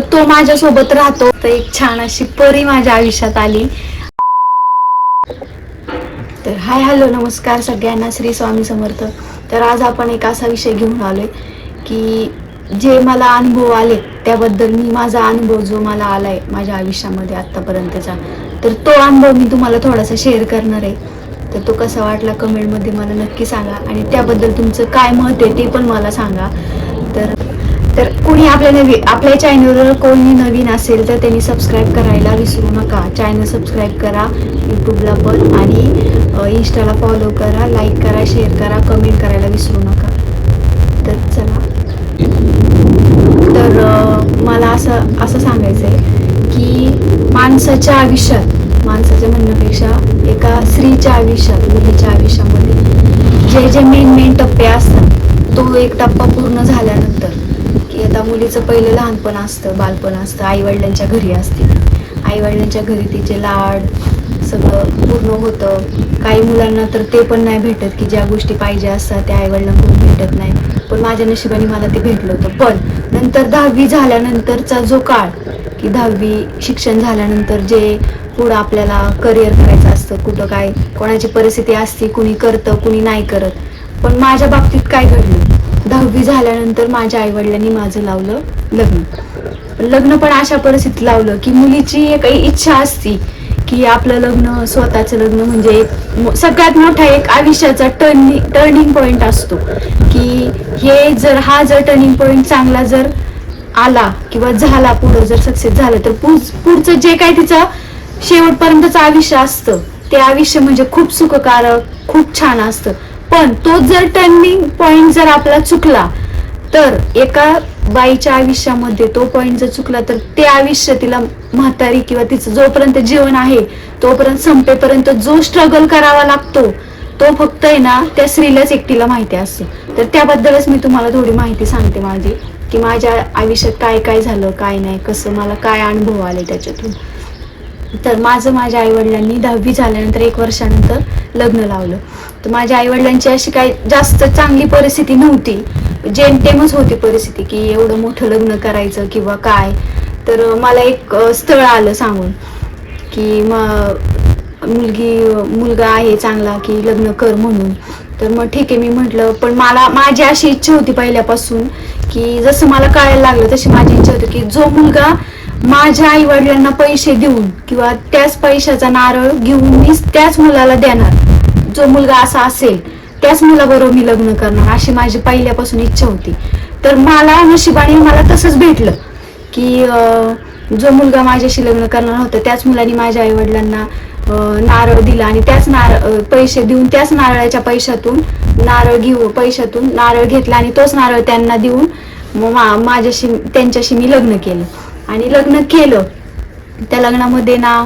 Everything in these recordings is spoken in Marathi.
तो माझ्यासोबत राहतो. तर एक छान अशी परी माझ्या आयुष्यात आली. तर हाय हॅलो नमस्कार सगळ्यांना श्री स्वामी समर्थ. तर आज आपण एक असा विषय घेऊन आलोय की जे मला अनुभव आले त्याबद्दल मी माझा अनुभव जो मला आलाय माझ्या आयुष्यामध्ये आत्तापर्यंतचा तर तो अनुभव मी तुम्हाला थोडासा शेअर करणार आहे. तर तो कसा वाटला कमेंटमध्ये मला नक्की सांगा आणि त्याबद्दल तुमचं काय मत आहे ते पण मला सांगा. तर तर कोणी आपल्या नवी आपल्या चॅनलवर कोणी नवीन असेल तर त्यांनी सबस्क्राईब करायला विसरू नका. चॅनल सबस्क्राईब करा यूट्यूबला पण आणि इंस्टाला फॉलो करा लाईक करा शेअर करा कमेंट करायला विसरू नका. तर चला. तर मला असं असं सांगायचं आहे की माणसाच्या आयुष्यात माणसाच्या म्हणण्यापेक्षा एका स्त्रीच्या आयुष्यात मुलीच्या आयुष्यामध्ये जे जे मेन मेन टप्पे असतात तो एक टप्पा पूर्ण झाल्यानंतर मुलीचं पहिलं लहानपण असतं बालपण असतं आईवडिलांच्या घरी असते. आईवडिलांच्या घरी तिचे लाड सगळं पूर्ण होतं. काही मुलांना तर ते पण नाही भेटत की ज्या गोष्टी पाहिजे असतात त्या आईवडिलांकडून भेटत नाही. पण माझ्या नशिबाने मला ते भेटलं होतं. पण नंतर दहावी झाल्यानंतरचा जो काळ की दहावी शिक्षण झाल्यानंतर जे पुढं आपल्याला करिअर करायचं असतं कुठं काय कोणाची परिस्थिती असते कुणी करतं कुणी नाही करत. पण माझ्या बाबतीत काय घडलं? दहावी झाल्यानंतर माझ्या आईवडिलांनी माझं लावलं लग्न. लग्न पण अशा परिस्थितीत लावलं की मुलीची एक इच्छा असती की आपलं लग्न स्वतःचं लग्न म्हणजे एक सगळ्यात मोठा एक आयुष्याचा टर्निंग टर्निंग पॉइंट असतो. की हे जर हा जर टर्निंग पॉइंट चांगला जर आला किंवा झाला पुढं जर सक्सेस झालं तर पुढ- पुढचं जे काय तिचं शेवटपर्यंतचं आयुष्य असतं ते आयुष्य म्हणजे खूप सुखकारक खूप छान असतं. पण तो जर टर्निंग पॉइंट जर आपला चुकला तर एका बाईच्या आयुष्यामध्ये तो पॉइंट जर चुकला तर ते आयुष्य तिला म्हातारी किंवा तिचं जोपर्यंत जीवन आहे तोपर्यंत संपेपर्यंत जो स्ट्रगल करावा लागतो तो फक्त आहे ना त्या स्त्रीलाच एकटीला माहिती असतो. तर त्याबद्दलच मी तुम्हाला थोडी माहिती सांगते माझी की माझ्या आयुष्यात काय काय झालं काय नाही कसं मला काय अनुभव आले त्याच्यातून. तर माझं माझ्या आईवडिलांनी दहावी झाल्यानंतर एक वर्षानंतर लग्न लावलं. तर माझ्या आईवडिलांची अशी काही जास्त चांगली परिस्थिती नव्हती. जेमतेमच होती परिस्थिती की एवढं मोठं लग्न करायचं किंवा काय. तर मला एक स्थळ आलं सांगून की म मुलगी मुलगा आहे चांगला की लग्न कर म्हणून. तर मग ठीक आहे मी म्हटलं पण मला माझी अशी इच्छा होती पहिल्यापासून की जसं मला कळायला लागलं तशी माझी इच्छा होती की जो मुलगा माझ्या आई वडिलांना पैसे देऊन किंवा त्याच पैशाचा नारळ घेऊन मी त्याच मुलाला देणार. जो मुलगा असा असेल त्याच मुलाबरोबर मी लग्न करणार अशी माझी पहिल्यापासून इच्छा होती. तर मला नशिबाने मला तसंच भेटलं की जो मुलगा माझ्याशी लग्न करणार होता त्याच मुलाने माझ्या आई वडिलांना नारळ दिला आणि त्याच नारळ पैसे देऊन त्याच नारळाच्या पैशातून नारळ घेऊ पैशातून नारळ घेतला आणि तोच नारळ त्यांना देऊन मग मा- माझ्याशी त्यांच्याशी मी लग्न केलं. आणि लग्न केलं. त्या लग्नामध्ये ना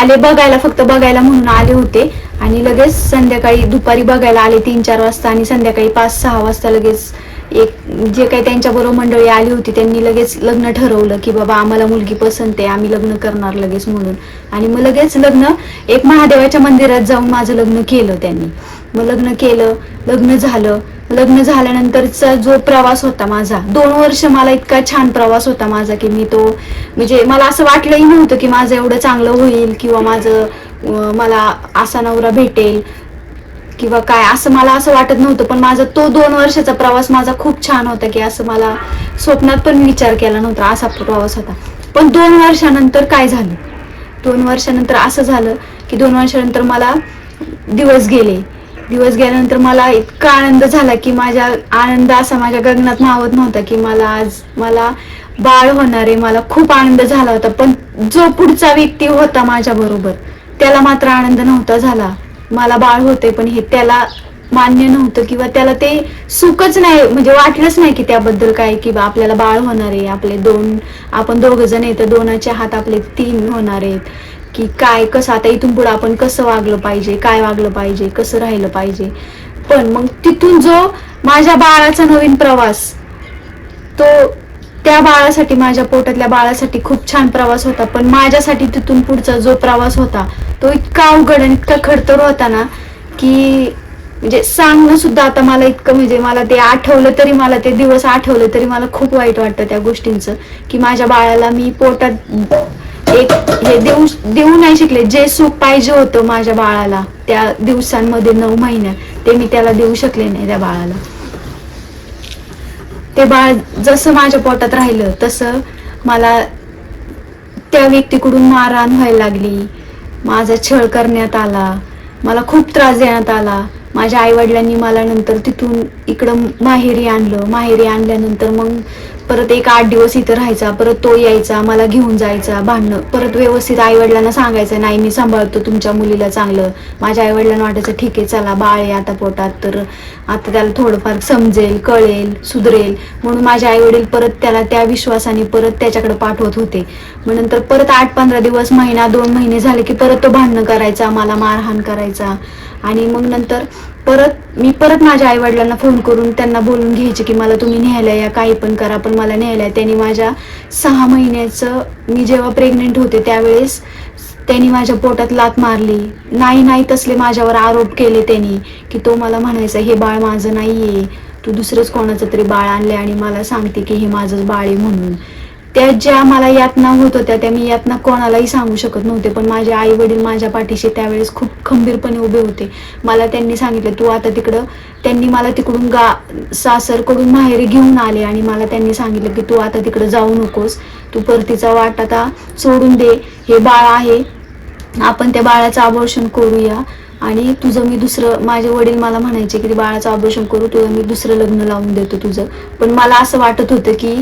आले बघायला फक्त बघायला म्हणून आले होते. आणि लगेच संध्याकाळी दुपारी बघायला आले तीन चार वाजता आणि संध्याकाळी पाच सहा वाजता लगेच एक जे काही त्यांच्या बरोबर मंडळी आली होती त्यांनी लगेच लग्न ठरवलं की बाबा आम्हाला मुलगी पसंत आहे आम्ही लग्न करणार लगेच म्हणून. आणि मग लगेच लग्न एक महादेवाच्या मंदिरात जाऊन माझं लग्न केलं त्यांनी. मग लग्न केलं लग्न झालं. लग्न झाल्यानंतरचा जो प्रवास होता माझा दोन वर्ष मला इतका छान प्रवास होता माझा की मी तो म्हणजे मला असं वाटलंही नव्हतं की माझं एवढं चांगलं होईल किंवा माझं मला असा नवरा भेटेल किंवा काय असं मला असं वाटत नव्हतं. पण माझा तो दोन वर्षाचा प्रवास माझा खूप छान होता की असं मला स्वप्नात पण विचार केला नव्हता असा प्रवास होता. पण दोन वर्षानंतर काय झालं? दोन वर्षानंतर असं झालं की दोन वर्षानंतर मला दिवस गेले. दिवस गेल्यानंतर मला इतका आनंद झाला की माझ्या आनंद असा माझ्या गगनात मावत नव्हता की मला आज मला बाळ होणार आहे. मला खूप आनंद झाला होता. पण जो पुढचा व्यक्ती होता माझ्या बरोबर त्याला मात्र आनंद नव्हता झाला. मला बाळ होते पण हे त्याला मान्य नव्हतं किंवा त्याला ते सुखच नाही म्हणजे वाटलंच नाही की त्याबद्दल काय की आपल्याला बाळ होणार आहे. आपले दोन आपण दोघ जण आहेत तर दोनाचे हात आपले तीन होणार आहेत. की काय कसं आता इथून पुढे आपण कसं वागलं पाहिजे काय वागलं पाहिजे कसं राहिलं पाहिजे. पण मग तिथून जो माझ्या बाळाचा नवीन प्रवास तो त्या बाळासाठी माझ्या पोटातल्या बाळासाठी खूप छान प्रवास होता. पण माझ्यासाठी तिथून पुढचा जो प्रवास होता तो इतका अवघड आणि इतका खडतर होता ना की म्हणजे सांगणं सुद्धा आता मला इतकं म्हणजे मला ते आठवलं तरी मला ते दिवस आठवलं तरी मला खूप वाईट वाटतं त्या गोष्टींचं की माझ्या बाळाला मी पोटात एक हे देऊ देऊ नाही शिकले. जे सुख पाहिजे होतं माझ्या बाळाला त्या दिवसांमध्ये नऊ महिन्यात ते मी त्याला देऊ शकले नाही त्या बाळाला. ते बाळ जसं माझ्या पोटात राहिलं तसं मला त्या व्यक्तीकडून मारहाण व्हायला लागली. माझा छळ करण्यात आला. मला खूप त्रास देण्यात आला. माझ्या आईवडिलांनी मला नंतर तिथून इकडं माहेरी आणलं माहेरी आणल्यानंतर मग परत एक आठ दिवस इथं राहायचा परत तो यायचा मला घेऊन जायचा भांडणं परत व्यवस्थित आईवडिलांना सांगायचं नाही मी सांभाळतो तुमच्या मुलीला चांगलं माझ्या आईवडिलांना वाटायचं ठीक आहे चला बाळ आहे आता पोटात तर आता त्याला थोडंफार समजेल कळेल सुधरेल. म्हणून माझे आईवडील परत त्याला त्या विश्वासाने परत त्याच्याकडे पाठवत होते. मग नंतर परत आठ पंधरा दिवस महिना दोन महिने झाले की परत तो भांडणं करायचा मला मारहाण करायचा. आणि मग नंतर परत मी परत माझ्या आई वडिलांना फोन करून त्यांना बोलून घ्यायचे की मला तुम्ही न्यायला या काही पण करा पण मला न्यायला त्यांनी माझ्या सहा महिन्याचं मी जेव्हा प्रेग्नेंट होते त्यावेळेस त्यांनी माझ्या पोटात लात मारली. नाही नाही तसले माझ्यावर आरोप केले त्यांनी की तो मला म्हणायचा हे बाळ माझं नाहीये. तू दुसरंच कोणाचं तरी बाळ आणले आणि मला सांगते की हे माझंच बाळ आहे म्हणून. त्या ज्या मला यातना होत होत्या त्या मी यातना कोणालाही सांगू शकत नव्हते. पण माझे आई वडील माझ्या पाठीशी त्यावेळेस खूप खंबीरपणे उभे होते. मला त्यांनी सांगितलं तू आता तिकडं त्यांनी मला तिकडून गा सासरकडून माहेरी घेऊन आले आणि मला त्यांनी सांगितलं की तू आता तिकडं जाऊ नकोस. तू परतीचा वाट आता सोडून दे. हे बाळ आहे. आपण त्या बाळाचं अबॉर्शन करूया. आणि तुझं मी दुसरं माझे वडील मला म्हणायचे की बाळाचं ऑपरेशन करू तुझं मी दुसरं लग्न लावून देतो तुझं. पण मला असं वाटत होतं की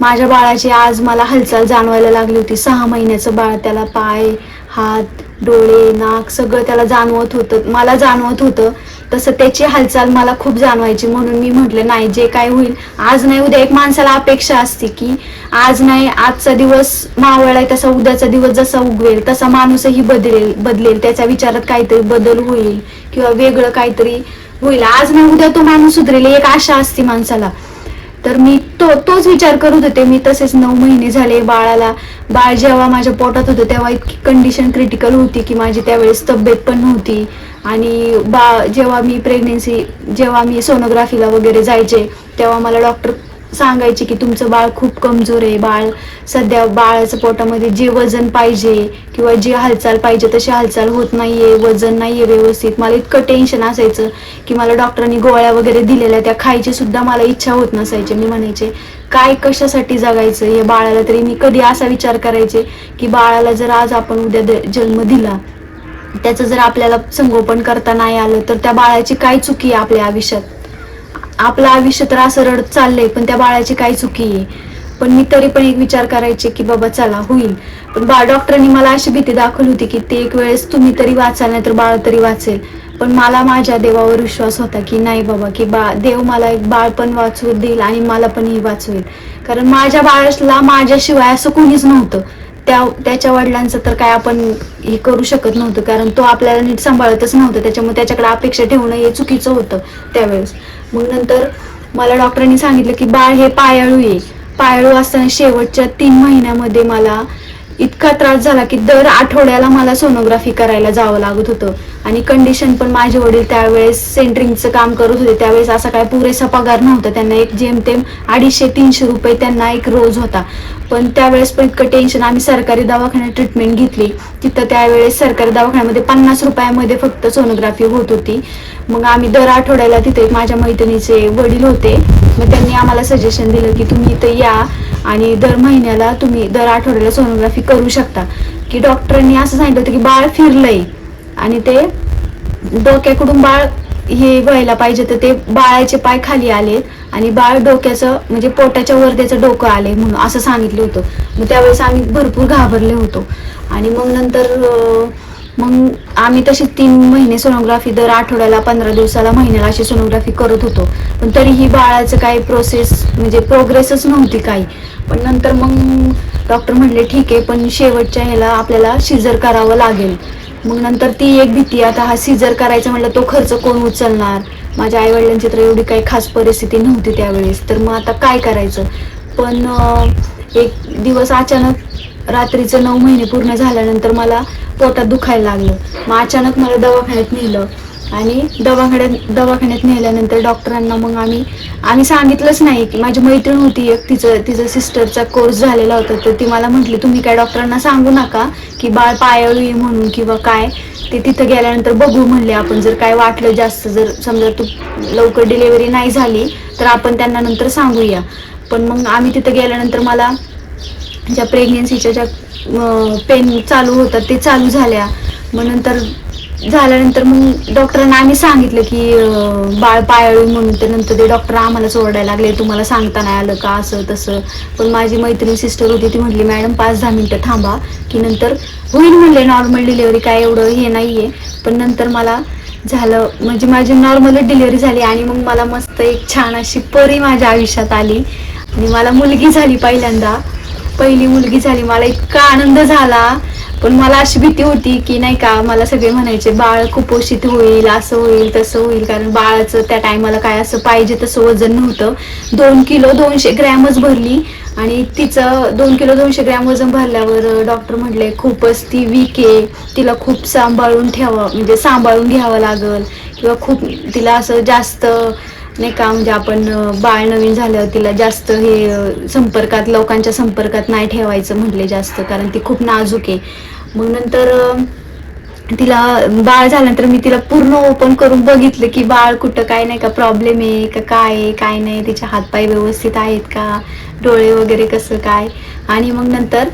माझ्या बाळाची आज मला हालचाल जाणवायला लागली होती. सहा महिन्याचं बाळ त्याला पाय हात डोळे नाक सगळं त्याला जाणवत होतं. मला जाणवत होतं. तसं त्याची हालचाल मला खूप जाणवायची. म्हणून मी म्हटलं नाही जे काय होईल आज नाही उद्या एक माणसाला अपेक्षा असते की आज नाही आजचा दिवस मावळ आहे तसा उद्याचा दिवस जसा उगवेल तसा माणूसही बदलेल बदलेल. त्याच्या विचारात काहीतरी बदल होईल किंवा वेगळं काहीतरी होईल. आज नाही उद्या तो माणूस सुधरेल एक आशा असते माणसाला. तर मी तो तोच विचार करत होते मी. तसेच नऊ महिने झाले बाळाला बाळ जेव्हा माझ्या पोटात होतं तेव्हा इतकी कंडिशन क्रिटिकल होती की माझी त्यावेळेस तब्येत पण नव्हती. आणि बा जेव्हा मी प्रेग्नेन्सी जेव्हा मी सोनोग्राफीला वगैरे जायचे तेव्हा मला डॉक्टर सांगायचे की तुमचं बाळ खूप कमजोर आहे बाळ सध्या बाळाच्या पोटामध्ये जे वजन पाहिजे किंवा जी हालचाल पाहिजे तशी हालचाल होत नाहीये वजन नाहीये व्यवस्थित. मला इतकं टेन्शन असायचं की मला डॉक्टरांनी गोळ्या वगैरे दिलेल्या त्या खायची सुद्धा मला इच्छा होत नसायची. मी म्हणायचे काय कशासाठी जगायचं? या बाळाला तरी मी कधी असा विचार करायचे की बाळाला जर आज आपण उद्या जन्म दिला त्याचं जर आपल्याला संगोपन करता नाही आलं तर त्या बाळाची काय चुकी आहे आपल्या आयुष्यात? आपलं आयुष्य तर असं रडत चाललंय पण त्या बाळाची काय चुकी आहे. पण मी तरी पण एक विचार करायचे की बाबा चला होईल. पण बाळ डॉक्टरांनी मला अशी भीती दाखवली होती की ते एक वेळेस तुम्ही तरी वाचाल नाही तर बाळ तरी वाचेल. पण मला माझ्या देवावर विश्वास होता की नाही बाबा की बा देव मला एक बाळ पण वाचू देईल आणि मला पण ही वाचवेल. कारण माझ्या बाळाला माझ्याशिवाय असं कोणीच नव्हतं. त्या त्याच्या वडिलांचं तर काय आपण हे करू शकत नव्हतं कारण तो आपल्याला नीट सांभाळतच नव्हतं. त्याच्यामुळे त्याच्याकडे अपेक्षा ठेवणं हे चुकीचं होतं त्यावेळेस. मग नंतर मला डॉक्टरांनी सांगितलं की बाळ हे पायाळू आहे पायाळू असताना शेवटच्या तीन महिन्यामध्ये मला इतका त्रास झाला की दर आठवड्याला मला सोनोग्राफी करायला जावं लागत होतं. आणि कंडिशन पण माझे वडील त्यावेळेस सेंटरिंगचं काम करत होते. त्यावेळेस असा काय पुरेसा पगार नव्हता. त्यांना एक जेमतेम अडीचशे तीनशे रुपये त्यांना एक रोज होता. पण त्यावेळेस पण इतकं टेन्शन आम्ही सरकारी दवाखान्यात ट्रीटमेंट घेतली. तिथं त्यावेळेस सरकारी दवाखान्यामध्ये पन्नास रुपयामध्ये फक्त सोनोग्राफी होत होती. मग आम्ही दर आठवड्याला तिथे माझ्या मैत्रिणीचे वडील होते. मग त्यांनी आम्हाला सजेशन दिलं की तुम्ही इथं या. आणि दर महिन्याला तुम्ही दर आठवड्याला सोनोग्राफी करू शकता. की डॉक्टरांनी असं सांगितलं होतं की बाळ फिरलंय आणि ते डोक्याकडून बाळ हे व्हायला पाहिजे तर ते बाळाचे पाय खाली आलेत आणि बाळ डोक्याचं म्हणजे पोटाच्या वर त्याचं डोकं आले म्हणून असं सांगितलं होतं. मग त्यावेळेस आम्ही भरपूर घाबरले होतो. आणि मग नंतर मग आम्ही तशी तीन महिने सोनोग्राफी दर आठवड्याला पंधरा दिवसाला महिन्याला अशी सोनोग्राफी करत होतो. पण तरीही बाळाचं काही प्रोसेस म्हणजे प्रोग्रेसच नव्हती काही. पण नंतर मग डॉक्टर म्हणले ठीक आहे पण शेवटच्या ह्याला आपल्याला शिजर करावं लागेल. मग नंतर ती एक भीती आता हा सिजर करायचा म्हटलं तो खर्च कोण उचलणार? माझ्या आईवडिलांची तर एवढी काही खास परिस्थिती नव्हती त्यावेळेस. तर मग आता काय करायचं? पण एक दिवस अचानक रात्रीचं नऊ महिने पूर्ण झाल्यानंतर मला पोटात दुखायला लागलं. मग अचानक मला दवाखान्यात नेलं. आणि दवाखान्यात दवाखान्यात नेल्यानंतर डॉक्टरांना मग आम्ही आम्ही सांगितलंच नाही की माझी मैत्रीण होती एक तिचं तिचं सिस्टरचा कोर्स झालेला होता. तर ती मला म्हटली तुम्ही काय डॉक्टरांना सांगू नका की बाळ पायाळू म्हणून किंवा काय? ते तिथं गेल्यानंतर बघू म्हणले आपण जर काय वाटलं जास्त जर समजा तू लवकर डिलेवरी नाही झाली तर आपण त्यांना नंतर सांगूया. पण मग आम्ही तिथं गेल्यानंतर मला ज्या प्रेग्नेन्सीच्या ज्या पेन चालू होतात ते चालू झाल्या. मग नंतर झाल्यानंतर मग डॉक्टरांना आम्ही सांगितलं की बाळ पायाळू म्हणून तर नंतर ते डॉक्टर आम्हाला सोडायला लागले तुम्हाला सांगता नाही आलं का असं तसं. पण माझी मैत्रीण सिस्टर होती ती म्हटली मॅडम पाच दहा मिनटं थांबा की नंतर होईल म्हणले नॉर्मल डिलेवरी काय एवढं हे नाही आहे पण नंतर मला झालं म्हणजे माझी नॉर्मलच डिलेवरी झाली आणि मग मला मस्त एक छान अशी परी माझ्या आयुष्यात आली. आणि मला मुलगी झाली पहिल्यांदा. पहिली मुलगी झाली मला इतका आनंद झाला. पण मला अशी भीती होती की नाही का मला सगळे म्हणायचे बाळ कुपोषित होईल असं होईल तसं होईल. कारण बाळाचं त्या टायमाला काय असं पाहिजे तसं वजन नव्हतं. दोन किलो दोनशे ग्रॅमच भरली आणि तिचं दोन किलो दोनशे ग्रॅम वजन भरल्यावर डॉक्टर म्हटले खूपच ती वीक आहे. तिला खूप सांभाळून ठेवावं म्हणजे सांभाळून घ्यावं लागल. किंवा खूप तिला असं जास्त नाही का? म्हणजे आपण बाळ नवीन झाल्यावर तिला जास्त हे संपर्कात लोकांच्या संपर्कात नाही ठेवायचं म्हटले जास्त कारण ती खूप नाजूक आहे. मग नंतर तिला बाळ झाल्यानंतर मी तिला पूर्ण ओपन करून बघितलं की बाळ कुठं काय नाही का? प्रॉब्लेम आहे का? काय आहे? काय नाही? तिचे हातपाय व्यवस्थित आहेत का? डोळे वगैरे कसं काय? आणि मग नंतर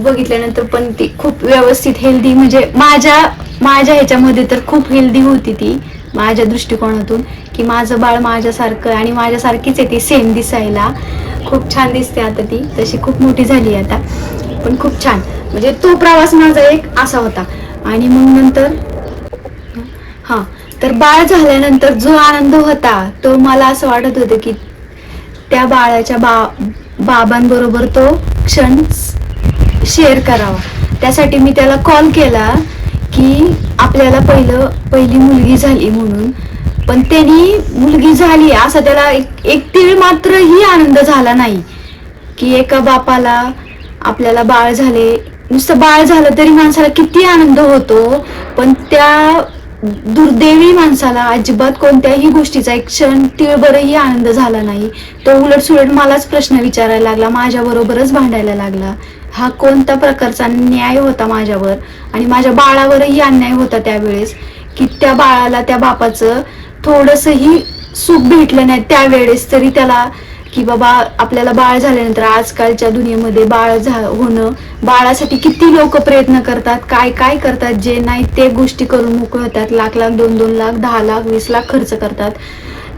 बघितल्यानंतर पण ती खूप व्यवस्थित हेल्दी म्हणजे माझ्या माझ्या ह्याच्यामध्ये तर खूप हेल्दी होती ती. माझ्या दृष्टिकोनातून की माझं बाळ माझ्यासारखं आणि माझ्यासारखीच आहे ती सेम दिसायला. खूप छान दिसते आता ती. तशी खूप मोठी झाली आता. पण खूप छान. म्हणजे तो प्रवास माझा एक असा होता. आणि मग नंतर हा तर बाळ झाल्यानंतर जो आनंद होता तो मला असं वाटत होतं की त्या बाळाच्या बा बाबांबरोबर तो क्षण शेअर करावा. त्यासाठी मी त्याला कॉल केला की आपल्याला पहिलं पहिली मुलगी झाली म्हणून. पण त्यांनी मुलगी झाली असा त्याला एक एक तीळ मात्रही आनंद झाला नाही. की एका बापाला आपल्याला बाळ झाले. नुसतं बाळ झालं तरी माणसाला किती आनंद होतो. पण त्या दुर्दैवी माणसाला अजिबात कोणत्याही गोष्टीचा एक क्षण तिळबरही आनंद झाला नाही. तो उलट सुलट मलाच प्रश्न विचारायला लागला माझ्या बरोबरच भांडायला लागला. हा कोणत्या प्रकारचा न्याय होता माझ्यावर? आणि माझ्या बाळावरही अन्याय होता त्यावेळेस की त्या बाळाला त्या बापाचं थोडंसंही सुख भेटलं नाही त्यावेळेस तरी त्याला की बाबा आपल्याला बाळ झाल्यानंतर आजकालच्या दुनियेमध्ये बाळ झा होणं बाळासाठी किती लोक प्रयत्न करतात काय काय करतात जे नाही ते गोष्टी करून मोकळे होतात लाख लाख दोन दोन लाख दहा लाख वीस लाख खर्च करतात.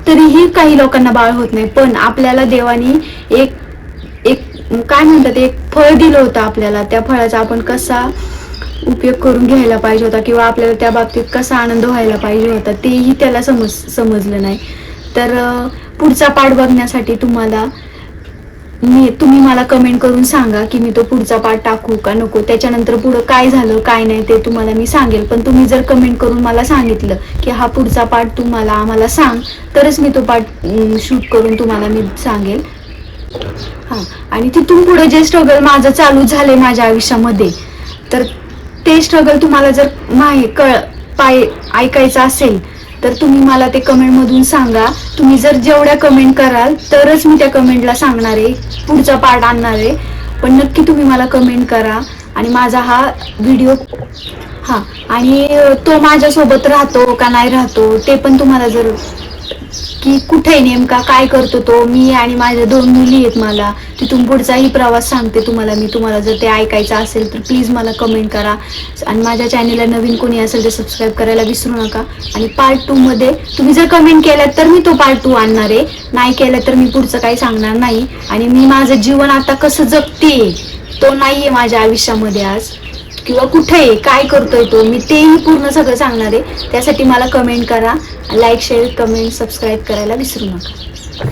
तरीही काही लोकांना बाळ होत नाही. पण आपल्याला देवानी एक काय म्हणतात एक फळ दिलं होतं आपल्याला. त्या फळाचा आपण कसा उपयोग करून घ्यायला पाहिजे होता किंवा आपल्याला त्या बाबतीत कसा आनंद व्हायला पाहिजे होता तेही त्याला समज समजलं नाही. तर पुढचा पाठ बघण्यासाठी तुम्हाला मी तुम्ही मला कमेंट करून सांगा की मी तो पुढचा पाठ टाकू का नको त्याच्यानंतर पुढं काय झालं काय नाही ते तुम्हाला मी सांगेल. पण तुम्ही जर कमेंट करून मला सांगितलं की हा पुढचा पाठ तुम्हाला आम्हाला सांग तरच मी तो पाठ शूट करून तुम्हाला मी सांगेल. हा आणि तिथून पुढे जे स्ट्रगल माझं चालू झालंय माझ्या आयुष्यामध्ये तर ते स्ट्रगल तुम्हाला जर माही कळ पाय ऐकायचं असेल तर तुम्ही मला ते कमेंट मधून सांगा. तुम्ही जर जेवढ्या कमेंट कराल तरच मी त्या कमेंटला सांगणार आहे पुढचा पार्ट आणणार आहे. पण नक्की तुम्ही मला कमेंट करा. आणि माझा हा व्हिडिओ हा आणि तो माझ्यासोबत राहतो का नाही राहतो ते पण तुम्हाला जर की कुठे नेमका काय करतो तो? मी आणि माझ्या दोन मुली आहेत मला. तिथून पुढचाही प्रवास सांगते तुम्हाला मी. तुम्हाला जर ते ऐकायचं असेल तर प्लीज मला कमेंट करा. आणि माझ्या चॅनेलला नवीन कोणी असेल तर सबस्क्राईब करायला विसरू नका. आणि पार्ट टू मध्ये तुम्ही जर कमेंट केलं तर मी तो पार्ट टू आणणार आहे. नाही केलं तर मी पुढचं काही सांगणार नाही. आणि मी माझं जीवन आता कसं जगते तो नाहीये माझ्या आयुष्यामध्ये आज. किंवा कुठे आहे काय करतोय तो मी तेही पूर्ण सगळं सांगणार आहे. त्यासाठी मला कमेंट करा. लाईक शेअर कमेंट सबस्क्राईब करायला विसरू नका.